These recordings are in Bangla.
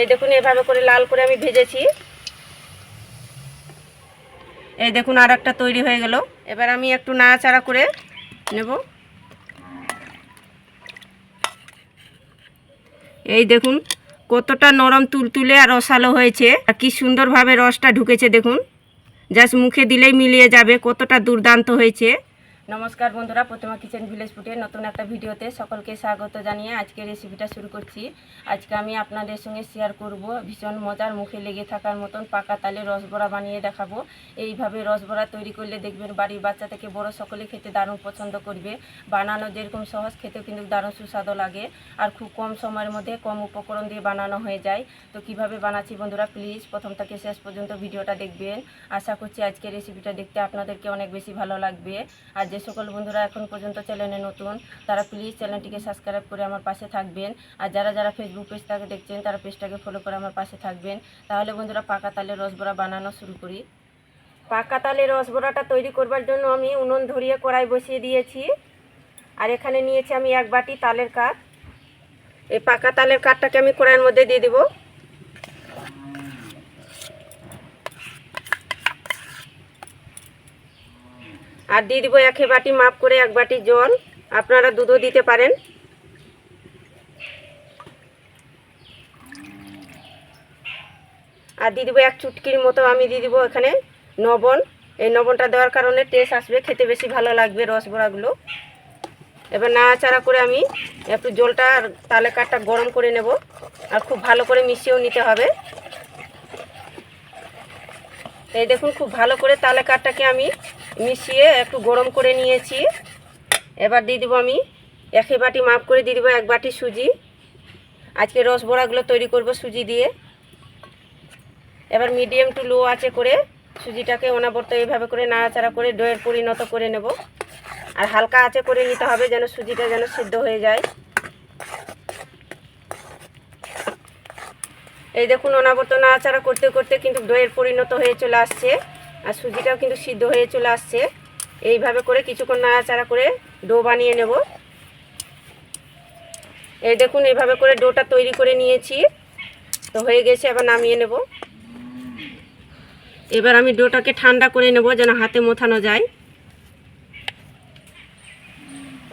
এই দেখুন, এভাবে করে লাল করে আমি ভেজেছি। এই দেখুন আর একটা তৈরি হয়ে গেল। এবার আমি একটু নাড়াচাড়া করে নেব। এই দেখুন, কতটা নরম তুলতুলে আর রসালো হয়েছে। আর কি সুন্দরভাবে রসটা ঢুকেছে দেখুন। জাস্ট মুখে দিলেই মিলিয়ে যাবে, কতটা দুর্দান্ত হয়েছে। নমস্কার বন্ধুরা, প্রতিমা কিচেন ভিলেজ ফুটে নতুন একটা ভিডিওতে সকলকে স্বাগত জানিয়ে আজকে রেসিপিটা শুরু করছি। আজকে আমি আপনাদের সঙ্গে শেয়ার করব ভীষণ মজার মুখে লেগে থাকার মতন পাকা তালে রসবড়া বানিয়ে দেখাবো। এইভাবে রসবড়া তৈরি করলে দেখবেন বাড়ির বাচ্চা থেকে বড় সকলে খেতে দারুণ পছন্দ করবে। বানানো যেরকম সহজ, খেতেও কিন্তু দারুণ সুস্বাদু লাগে। আর খুব কম সময়ের মধ্যে কম উপকরণ দিয়ে বানানো হয়ে যায়। তো কীভাবে বানাচ্ছি বন্ধুরা প্লিজ প্রথম থেকে শেষ পর্যন্ত ভিডিওটা দেখবেন। আশা করছি আজকে রেসিপিটা দেখতে আপনাদেরকে অনেক বেশি ভালো লাগবে। আর যে সকল বন্ধুরা এখন পর্যন্ত চ্যানেলে নতুন, তারা প্লিজ চ্যানেলটিকে সাবস্ক্রাইব করে আমার পাশে থাকবেন। আর যারা যারা ফেসবুক পেজটাকে দেখছেন, তারা পেজটাকে ফলো করে আমার পাশে থাকবেন। তাহলে বন্ধুরা পাকা তালে রসবড়া বানানো শুরু করি। পাকা তালে রসবড়াটা তৈরি করবার জন্য আমি উনুন ধরিয়ে কড়াই বসিয়ে দিয়েছি। আর এখানে নিয়েছি আমি এক বাটি তালের কাঠ। এই পাকা তালের কাঠটাকে আমি কড়াইয়ের মধ্যে দিয়ে দেবো। আর দিয়ে দিব এক বাটি মাপ করে এক বাটি জল। আপনারা দুধও দিতে পারেন। আর দিয়ে দিব এক চুটকির মতো আমি দিয়ে দিব এখানে লবণ এই লবণটা দেওয়ার কারণে টেস্ট আসবে, খেতে বেশি ভালো লাগবে রসবড়াগুলো। এবার নাড়াচাড়া করে আমি একটু জলটা আর তালে কাঠটা গরম করে নেব। আর খুব ভালো করে মিশিয়েও নিতে হবে। এই দেখুন, খুব ভালো করে তালে কাঠটাকে আমি মিশিয়ে একটু গরম করে নিয়েছি। এবার দিয়ে দেবো আমি এক বাটি মাপ করে দিয়ে দেবো, এক বাটি সুজি। আজকে রসবড়াগুলো তৈরি করব সুজি দিয়ে। এবার মিডিয়াম টু লো আছে করে সুজিটাকে অনাবর্ত এইভাবে করে নাড়াচাড়া করে ডয়ের পরিণত করে নেব। আর হালকা আছে করে নিতে হবে যেন সুজিটা যেন সিদ্ধ হয়ে যায়। এই দেখুন অনাবর্ত নাড়াচাড়া করতে করতে কিন্তু দইয়ের পরিণত হয়ে চলে আসছে। আর সুজিটাও কিন্তু সিদ্ধ হয়ে চলে আসছে। এইভাবে করে কিছুক্ষণ নাড়াচাড়া করে ডো বানিয়ে নেব। এই দেখুন, এইভাবে করে ডোটা তৈরি করে নিয়েছি। তো হয়ে গেছে, এবার নামিয়ে নেব। এবার আমি ডোটাকে ঠান্ডা করে নেব যেন হাতে মোথানো যায়।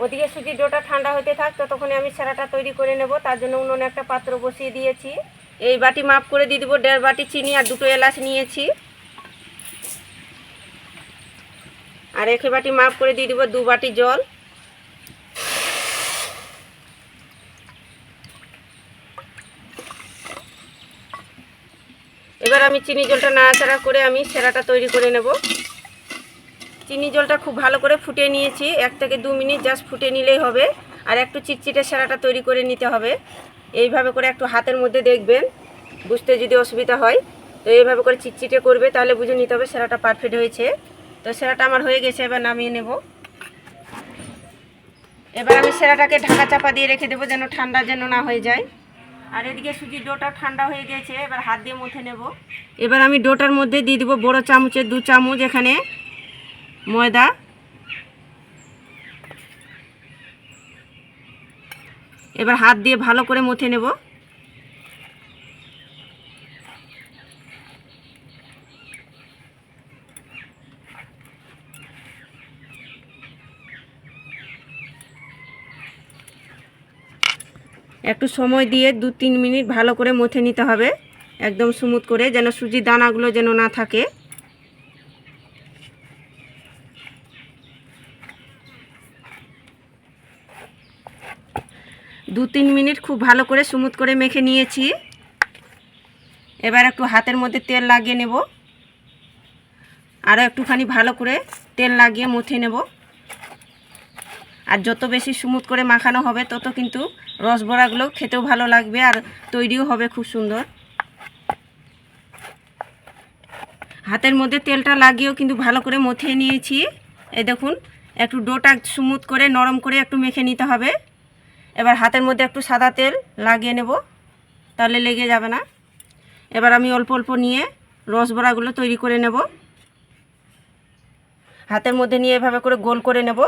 ওদিকে সুজির ডোটা ঠান্ডা হতে থাক, ততক্ষণে আমি সেরাটা তৈরি করে নেব। তার জন্য উনুনে একটা পাত্র বসিয়ে দিয়েছি। এই বাটি মাপ করে দিয়ে দেবো, দেড় বাটি চিনি আর দুটো এলাচ নিয়েছি। আর একে বাটি মাপ করে দিয়ে দেবো দু বাটি জল। এবার আমি চিনি জলটা নাড়াচাড়া করে আমি সেরাটা তৈরি করে নেব। চিনি জলটা খুব ভালো করে ফুটিয়ে নিয়েছি। এক থেকে দু মিনিট জাস্ট ফুটে নিলেই হবে। আর একটু চিটচিটে সেরাটা তৈরি করে নিতে হবে। এইভাবে করে একটু হাতের মধ্যে দেখবেন। বুঝতে যদি অসুবিধা হয়, তো এইভাবে করে চিটচিটে করবে, তাহলে বুঝে নিতে হবে সেরাটা পারফেক্ট হয়েছে। তো সেরাটা আমার হয়ে গেছে, এবার নামিয়ে নেব। এবার আমি সেরাটাকে ঢাকা চাপা দিয়ে রেখে দেবো যেন ঠান্ডা যেন না হয়ে যায়। আর এদিকে সুজির ডোটা ঠান্ডা হয়ে গেছে, এবার হাত দিয়ে মুথে নেব। এবার আমি ডোটার মধ্যে দিয়ে দেবো বড়ো চামচের দু চামচ এখানে ময়দা। এবার হাত দিয়ে ভালো করে মুথে নেব। একটু সময় দিয়ে দু তিন মিনিট ভালো করে মুথে নিতে হবে। একদম স্মুথ করে যেন সুজির দানাগুলো যেন না থাকে। দু তিন মিনিট খুব ভালো করে স্মুথ করে মেখে নিয়েছি। এবার একটু হাতের মধ্যে তেল লাগিয়ে নেব। আরও একটুখানি ভালো করে তেল লাগিয়ে মুথে নেব। আর যত বেশি স্মুথ করে মাখানো হবে, তত কিন্তু রসবড়াগুলো খেতেও ভালো লাগবে আর তৈরিও হবে খুব সুন্দর। হাতের মধ্যে তেলটা লাগিয়েও কিন্তু ভালো করে মথিয়ে নিয়েছি। এই দেখুন, একটু ডোটা স্মুথ করে, নরম করে একটু মেখে নিতে হবে। এবার হাতের মধ্যে একটু সাদা তেল লাগিয়ে নেব, তাহলে লেগে যাবে না। এবার আমি অল্প অল্প নিয়ে রসবড়াগুলো তৈরি করে নেব। হাতের মধ্যে নিয়ে এভাবে করে গোল করে নেব।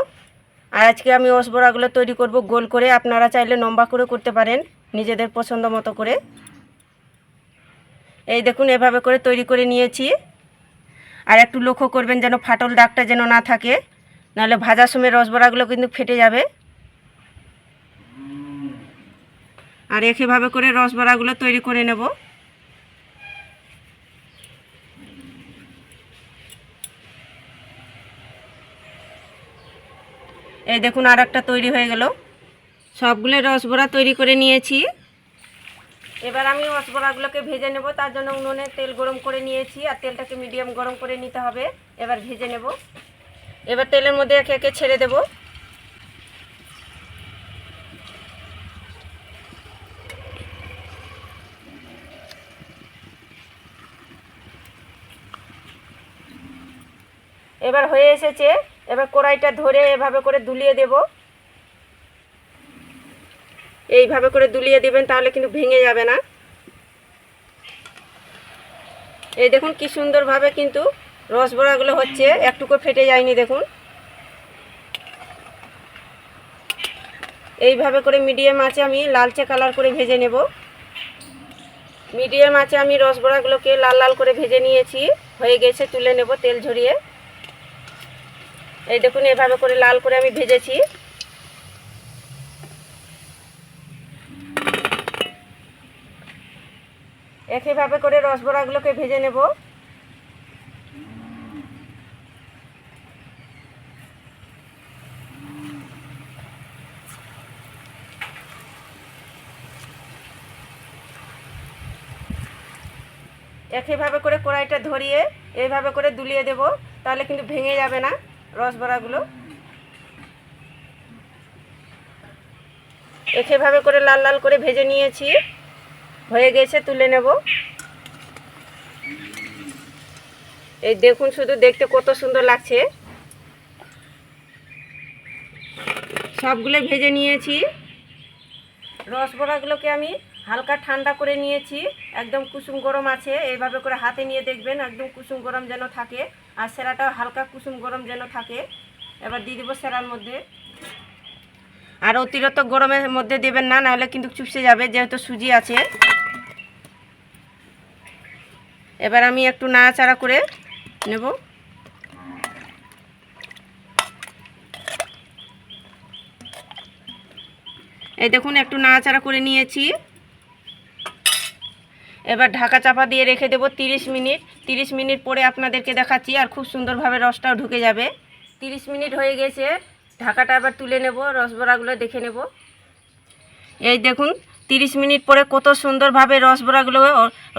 আর আজকে আমি রসবড়াগুলো তৈরি করব গোল করে। আপনারা চাইলে লম্বা করে করতে পারেন, নিজেদের পছন্দ মতো করে। এই দেখুন, এভাবে করে তৈরি করে নিয়েছি। আর একটু লক্ষ্য করবেন যেন ফাটল দাগটা যেন না থাকে, নাহলে ভাজার সময় রসবড়াগুলো কিন্তু ফেটে যাবে। আর একইভাবে করে রসবড়াগুলো তৈরি করে নেব। এই দেখুন আর একটা তৈরি হয়ে গেল। সবগুলো রসবড়া তৈরি করে নিয়েছি। এবার আমি রসবড়াগুলোকে ভেজে নেব, তার জন্য উনুনে তেল গরম করে নিয়েছি আর তেলটাকে মিডিয়াম গরম করে নিতে হবে। এবার ভেজে নেব। এবার তেলের মধ্যে একে একে ছেড়ে দেব। এবার হয়ে এসেছে এবার কড়াইটা ধরে এভাবে করে দুলিয়ে দেব। এইভাবে করে দুলিয়ে দেবেন তাহলে কিন্তু ভেঙে যাবে না। এই দেখুন কি সুন্দরভাবে কিন্তু রসবড়াগুলো হচ্ছে, একটুকু ফেটে যায়নি দেখুন। এইভাবে করে মিডিয়াম আছে আমি লালচে কালার করে ভেজে নেব। মিডিয়াম আছে আমি রসবড়াগুলোকে লাল লাল করে ভেজে নিয়েছি, হয়ে গেছে তুলে নেব তেল ঝরিয়ে। এই দেখুন, এভাবে করে লাল করে আমি ভেজেছি। একইভাবে করে রসবড়াগুলোকে ভেজে নেব। একইভাবে করে কড়াইটা ধরিয়ে, এইভাবে করে দুলিয়ে দেব, তাহলে কিন্তু ভেঙে যাবে না। রসবড়াগুলো। একইভাবে করে লাল লাল করে ভেজে নিয়েছি। হয়ে গেছে, তুলে নেব। এই দেখুন শুধু দেখতে কত সুন্দর লাগছে। সবগুলো ভেজে নিয়েছি। রসবড়াগুলোকে আমি হালকা ঠান্ডা করে নিয়েছি। একদম কুসুম গরম আছে এইভাবে করে হাতে নিয়ে দেখবেন একদম কুসুম গরম যেন থাকে। আর সেরাটাও হালকা কুসুম গরম যেন থাকে, এবার দিয়ে দেবো সেরার মধ্যে। আর অতিরিক্ত গরমের মধ্যে দেবেন না, নাহলে কিন্তু চুপসে যাবে, যেহেতু সুজি আছে। এবার আমি একটু নাড়াচাড়া করে নেব। এই দেখুন, একটু নাড়াচাড়া করে নিয়েছি। এবার ঢাকা চাপা দিয়ে রেখে দেবো তিরিশ মিনিট। তিরিশ মিনিট পরে আপনাদেরকে দেখাচ্ছি আর খুব সুন্দরভাবে রসটাও ঢুকে যাবে। তিরিশ মিনিট হয়ে গেছে, ঢাকাটা এবার তুলে নেব, রসবড়াগুলো দেখে নেব। এই দেখুন, তিরিশ মিনিট পরে কত সুন্দরভাবে রসবড়াগুলো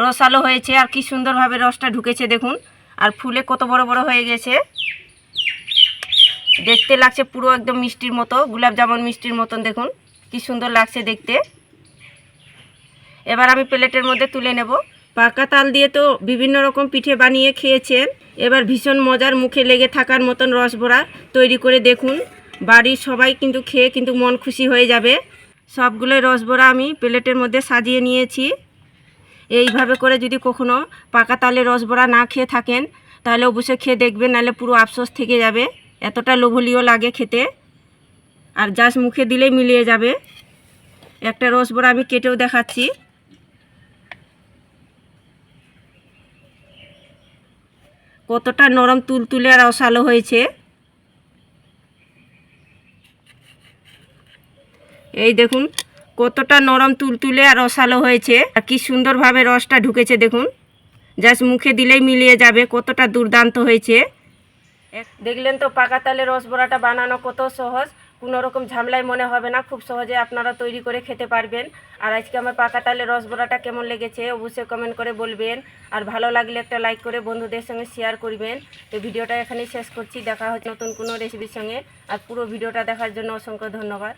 রসালো হয়েছে আর কি সুন্দরভাবে রসটা ঢুকেছে দেখুন। আর ফুলে কত বড় বড় হয়ে গেছে। দেখতে লাগছে পুরো একদম মিষ্টির মতো, গোলাপ জামুন মিষ্টির মতন দেখুন, কি সুন্দর লাগছে দেখতে। এবার আমি প্লেটের মধ্যে তুলে নেব। পাকা তাল দিয়ে তো বিভিন্ন রকম পিঠে বানিয়ে খেয়েছেন। এবার ভীষণ মজার মুখে লেগে থাকার মতন রসবড়া তৈরি করে দেখুন। বাড়ির সবাই কিন্তু খেয়ে কিন্তু মন খুশি হয়ে যাবে। সবগুলোই রসবড়া আমি প্লেটের মধ্যে সাজিয়ে নিয়েছি। এইভাবে করে যদি কখনো পাকা তালে রসবড়া না খেয়ে থাকেন, তাহলে অবশ্যই খেয়ে দেখবেন, নাহলে পুরো আফসোস থেকে যাবে। এতটা লোভনীয় লাগে খেতে। আর জাস্ট মুখে দিলেই মিলিয়ে যাবে। একটা রসবড়া আমি কেটেও দেখাচ্ছি। কতটা নরম তুলতুলে আর অসালো হয়েছে। এই দেখুন, কতটা নরম তুলতুলে আর অসালো হয়েছে। আর কি সুন্দরভাবে রসটা ঢুকেছে দেখুন। জাস্ট মুখে দিলেই মিলিয়ে যাবে, কতটা দুর্দান্ত হয়েছে। দেখলেন তো পাকা তালে রসবড়াটা বানানো কত সহজ। কোনো রকম ঝামেলায় মনে হবে না, খুব সহজে আপনারা তৈরি করে খেতে পারবেন। আর আজকে আমার পাকা তালে রসবড়াটা কেমন লেগেছে অবশ্যই কমেন্ট করে বলবেন। আর ভালো লাগলে একটা লাইক করে বন্ধুদের সঙ্গে শেয়ার করবেন। তো ভিডিওটা এখানেই শেষ করছি, দেখা হচ্ছে নতুন কোনো রেসিপির সঙ্গে। আর পুরো ভিডিওটা দেখার জন্য অসংখ্য ধন্যবাদ।